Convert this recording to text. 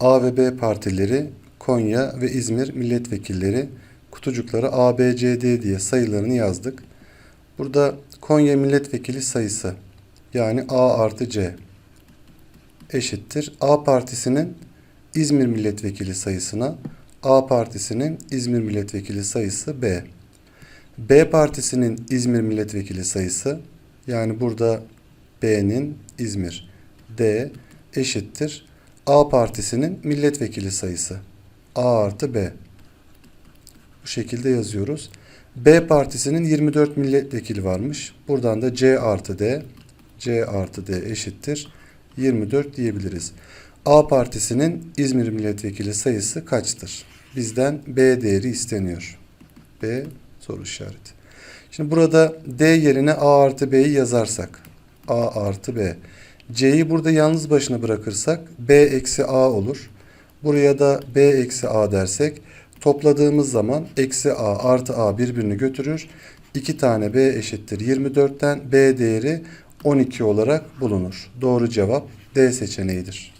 A ve B partileri Konya ve İzmir milletvekilleri kutucuklara A, B, C, D diye sayılarını yazdık. Burada Konya milletvekili sayısı yani A artı C eşittir. A partisinin İzmir milletvekili sayısına A partisinin İzmir milletvekili sayısı B. B partisinin İzmir milletvekili sayısı yani burada B'nin İzmir D eşittir. A partisinin milletvekili sayısı A artı B. Bu şekilde yazıyoruz. B partisinin 24 milletvekili varmış. Buradan da C artı D C artı D eşittir. 24 diyebiliriz. A partisinin İzmir milletvekili sayısı kaçtır? Bizden B değeri isteniyor. B soru işareti. Şimdi burada D yerine A artı B'yi yazarsak A artı B. C'yi burada yalnız başına bırakırsak B eksi A olur. Buraya da B eksi A dersek topladığımız zaman eksi A artı A birbirini götürür. 2 tane B eşittir 24'ten B değeri 12 olarak bulunur. Doğru cevap D seçeneğidir.